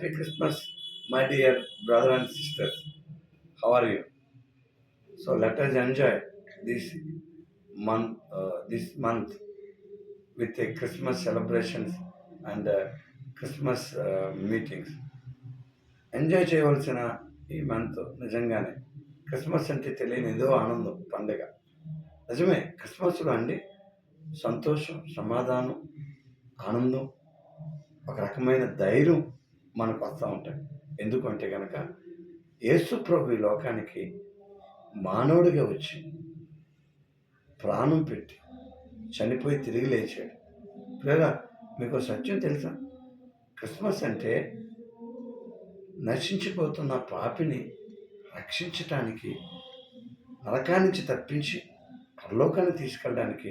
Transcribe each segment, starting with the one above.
Happy Christmas my dear brother and sisters how are you so let us enjoy this month this month with a Christmas celebrations and Christmas meetings enjoy చేయవలసిన ఈ month నిజంగానే. Christmas అంటే తెలియని ఏదో ఆనందం పండుగ. నిజమే క్రిస్మస్లో అండి సంతోషం సమాధానం ఆనందం ఒక రకమైన ధైర్యం మనకు వస్తూ ఉంటాయి ఎందుకంటే కనుక యేసు ప్రభు ఈ లోకానికి మానవుడిగా వచ్చి ప్రాణం పెట్టి చనిపోయి తిరిగి లేచాడు. లేదా మీకు సత్యం తెలుసా? క్రిస్మస్ అంటే నశించిపోతున్న పాపిని రక్షించటానికి నరకానికి నుంచి తప్పించి పరలోకాన్ని తీసుకెళ్ళడానికి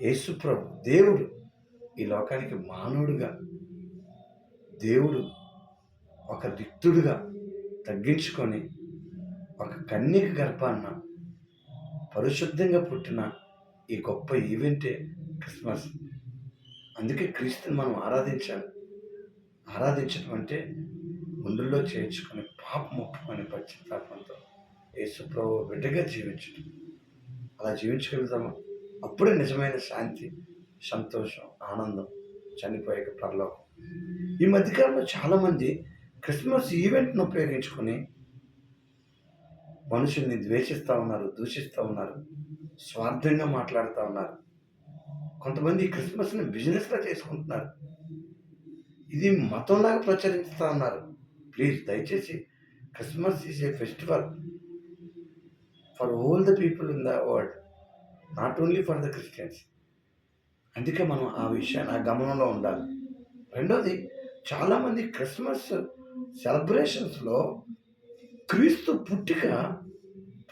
యేసుప్రభు దేవుడు ఈ లోకానికి మానవుడుగా దేవుడు ఒక రిక్తుడుగా తగ్గించుకొని ఒక కన్యక గర్భాన్న పరిశుద్ధంగా పుట్టిన ఈ గొప్ప ఈవెంటే క్రిస్మస్. అందుకే క్రీస్తుని మనం ఆరాధించాలి. ఆరాధించడం అంటే ముందుల్లో చేర్చుకొని పాప ముట్టుకొని పశ్చాత్తాపంతో యేసుప్రభు బిడ్డగా జీవించడం అలా జీవించగలుగుతాము? అప్పుడే నిజమైన శాంతి సంతోషం ఆనందం చనిపోయాక పరలోకం. ఈ మధ్యకాలంలో చాలామంది క్రిస్మస్ ఈవెంట్ను ఉపయోగించుకొని మనుషుల్ని ద్వేషిస్తూ ఉన్నారు దూషిస్తూ ఉన్నారు స్వార్థంగా మాట్లాడుతూ ఉన్నారు. కొంతమంది క్రిస్మస్ని బిజినెస్గా చేసుకుంటున్నారు. ఇది మతంలాగా ప్రచురిస్తూ ఉన్నారు. ప్లీజ్ దయచేసి Christmas is a festival for all the people in the world not only for the Christians. అందుకే మనం ఆ విషయాన్ని ఆ గమనంలో ఉండాలి. రెండోది చాలామంది క్రిస్మస్ సెలబ్రేషన్స్లో క్రీస్తు పుట్టిక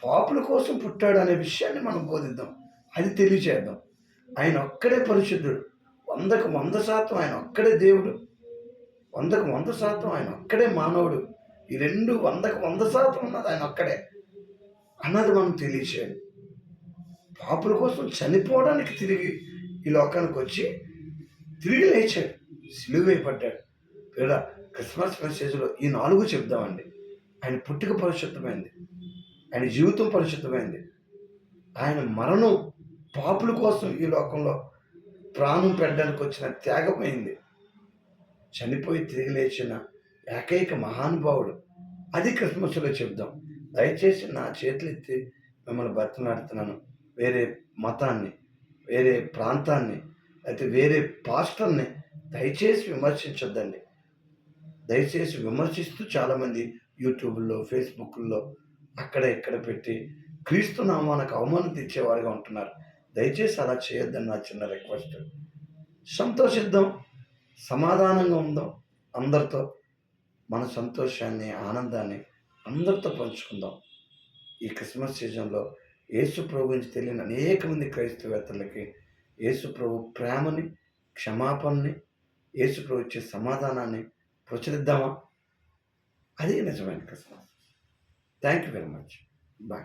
పాపుల కోసం పుట్టాడు అనే విషయాన్ని మనం బోధిద్దాం. అది తెలియచేద్దాం. ఆయన ఒక్కడే పరిశుద్ధుడు. వందకు వంద శాతం ఆయన ఒక్కడే దేవుడు. వందకు వంద శాతం ఆయన ఒక్కడే మానవుడు. ఈ రెండు వందకు వంద శాతం ఉన్నది ఆయన ఒక్కడే అన్నది మనం తెలియచేయాలి. పాపుల కోసం చనిపోవడానికి తిరిగి ఈ లోకానికి వచ్చి తిరిగి లేచాడు. సిలువైపడ్డాడు. లేదా క్రిస్మస్ మెసేజ్లో ఈ నాలుగు చెప్దామండి. ఆయన పుట్టుక పరిశుద్ధమైంది. ఆయన జీవితం పరిశుద్ధమైంది. ఆయన మరణం పాపుల కోసం ఈ లోకంలో ప్రాణం పెట్టడానికి వచ్చిన త్యాగమైంది చనిపోయి తిరిగి లేచిన ఏకైక మహానుభావుడు. అది క్రిస్మస్లో చెప్దాం. దయచేసి నా చేతులు ఎత్తి మిమ్మల్ని బతిమాడుతున్నాను వేరే మతాన్ని వేరే ప్రాంతాన్ని అయితే వేరే పాస్టర్ని దయచేసి విమర్శించొద్దండి. దయచేసి విమర్శిస్తూ చాలామంది యూట్యూబ్లో ఫేస్బుక్లో అక్కడ ఇక్కడ పెట్టి క్రీస్తు నామానికి అవమానం తెచ్చేవారుగా ఉంటున్నారు. దయచేసి అలా చేయొద్దని నా చిన్న రిక్వెస్ట్. సంతోషిద్దాం. సమాధానంగా ఉందాం. అందరితో మన సంతోషాన్ని ఆనందాన్ని అందరితో పంచుకుందాం. ఈ క్రిస్మస్ సీజన్లో యేసు ప్రభు గురించి తెలియని అనేక మంది క్రైస్తవేత్తలకి యేసు ప్రభు ప్రేమని క్షమాపణని యేసు ప్రభు ఇచ్చే సమాధానాన్ని ప్రచురిద్దామా? అది నిజమైన Christmas. Thank you very much bye